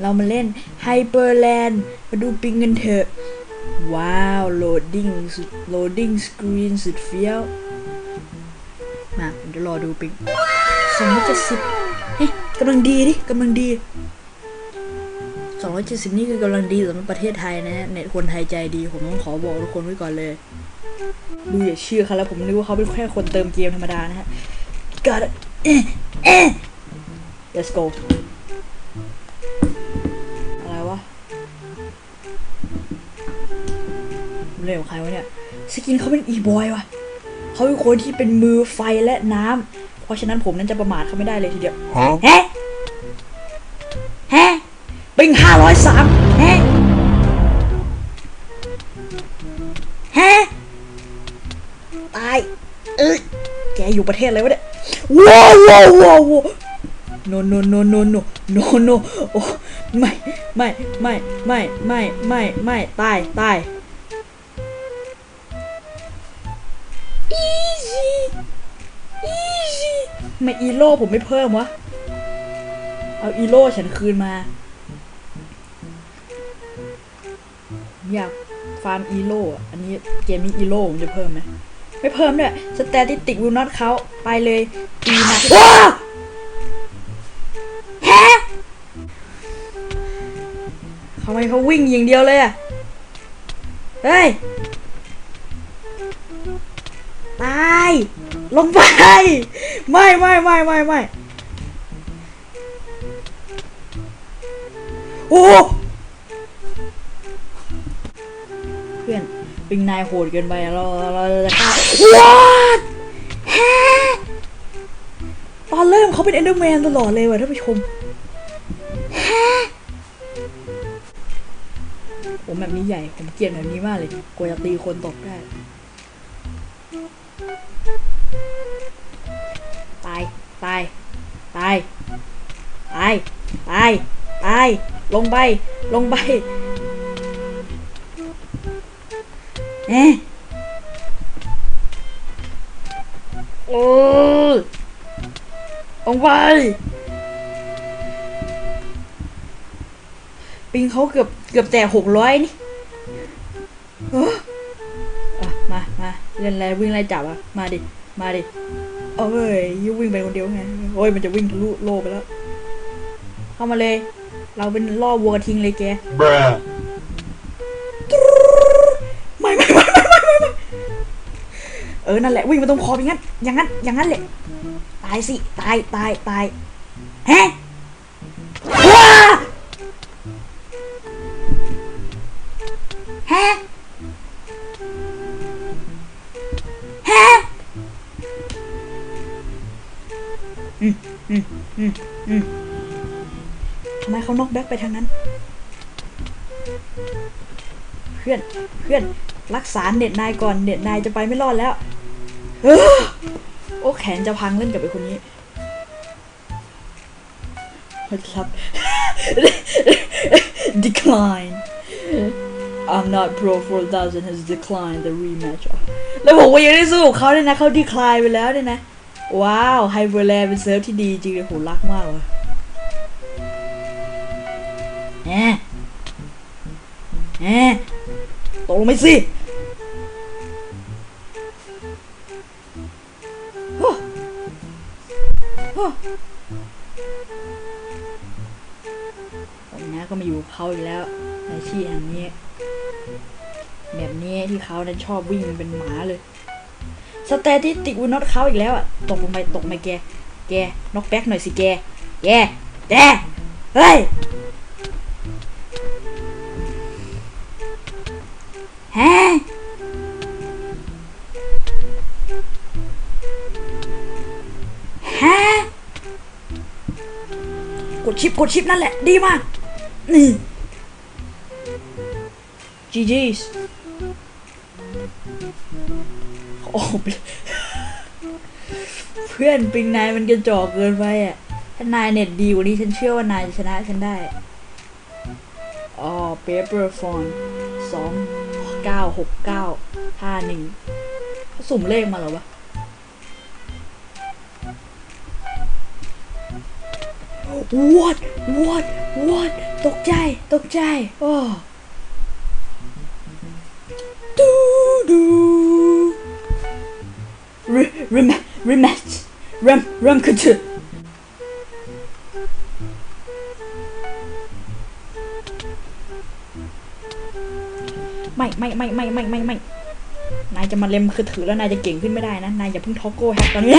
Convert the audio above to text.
เรามาเล่น Hyperland มาดูปิงกันเถอะ ว้าวโหลดดิ้งสุดโหลดดิ้งสกรีนสุดเฟี้ยว มาผมจะรอดูปิงสองร้อยเจ็ดสิบเฮ้ยกำลังดีดิกำลังดีสองร้อยเจ็ดสิบนี่คือกำลังดีสำหรับประเทศไทยนะฮะเน็ตคนไทยใจดี ผมต้องขอบอกทุกคนไว้ก่อนเลย ดูอย่าเชื่อเขาแล้วผมนึกว่าเขาเป็นแค่คนเติมเกมธรรมดานะฮะ got it let's go เรื่องของใครวะเนี่ย สกินเขาเป็นอีบอยวะเขาเป็นคนที่เป็นมือไฟและน้ำเพราะฉะนั้นผมนั้นจะประมาทเขาไม่ได้เลยทีเดียว Huh? แฮะแฮะปิงห้าร้อยสามแฮะแฮะตายเอ้ยแกอยู่ประเทศอะไรวะเนี่ยว้าวว้าวว้าวว้าว no no no no no no no โอ้ไม่ไม่ไม่ไม่ไม่ไม่ไม่ตายตาย easy easy ทำไมอีโร่ผมไม่เพิ่มวะ เอาอีโร่ฉันคืนมา อยากฟาร์มอีโร่อะอันนี้เกมมีอีโร่ผมจะเพิ่มไหมไม่เพิ่มด้วยสแตติติกวิลน็อตเขาไปเลยปีนะว้าแฮะทำไมเขาวิ่งอย่างเดียวเลยอะเฮ้ย ตาย ลงไป ไม่ไม่ไม่ไม่ไม่โอ้เพื่อนปิงนายโหดเกินไปอะเราเราเราจะฆ่า What ฮะตอนเริ่มเขาเป็นเอนเดอร์แมนตลอดเลยว่ะท่านผู้ชมฮะโอ้แบบนี้ใหญ่ ผมเกลียดแบบนี้มากเลยกลัวจะตีคนตกได้ ตาย ตาย ตาย ตาย ตาย ลงไป ลงไปเอ๊โอ้ลงไป ปิงเขาเกือบเกือบแต่หกร้อยนี่เออมา มาเล่นอะไรวิ่งไล่จับอะมาดิ มาดิ เอ้ยยิ่งวิ่งไปคนเดียวไงโอ้ยมันจะวิ่งทะลุโลกไปแล้ว เข้ามาเลย เราเป็นล่อวัวกระทิงเลยแก Bruh. ไม่ไม่ไม่ไม่ไม่ไม่ไม่เออนั่นแหละวิ่งมาตรงคออย่างนั้นอย่างนั้นอย่างนั้นแหละตายสิตายตายตายฮะว้าฮะ อืมอืมอืมอืมทำไมเขานอกแบ็กไปทางนั้น เพื่อน เพื่อน รักษาเน็ตนายก่อน เน็ตนายจะไปไม่รอดแล้ว เออโอ้แขนจะพังเล่นกับไอ้คนนี้ครับ decline I'm not pro 4000 has declined the rematch แล้วผมก็ยังได้สู้เขาเลยนะเขา decline ไปแล้วเนี่ยนะ ว้าวไฮเ e อร์แลนด์เป็นเซิร์ฟที่ดีจริงเลยโหรักมากเลยแหมแหมตกลงไปสิฮู้ฮู้ผมนะก็มาอยู่กับเขาอีกแล้วในที่แห่งนี้ แบบนี้ที่เขานั้นชอบวิ่งเป็นหมาเลย สเตติติกวินอตเขาอีกแล้วอะ ตกลงไปตกมาแก แกนอกแบ็กหน่อยสิแก แก แก เฮ้ย ฮะฮะกดชิปกดชิปนั่นแหละ ดีมาก นี่ GG's โอ้เพื่อนปิงนายมันกระจอกเกินไปอะ ถ้านายเน็ตดีกว่านี้ฉันเชื่อว่านายจะชนะฉันได้ อ๋อ paper phone สองเก้าหกเก้าห้าหนึ่งสุ่มเลขมาหรอวะ what what what ตกใจ ตกใจ โอ้ดูดู ริริมริมชรัมรัมคือชื่อไม่ไม่ไม่ไม่ไม่ไม่ไม่นายจะมาเล็มคือถือแล้วนายจะเก่งขึ้นไม่ได้นะ นายอย่าเพิ่งทอกโก้แฮกตอนนี้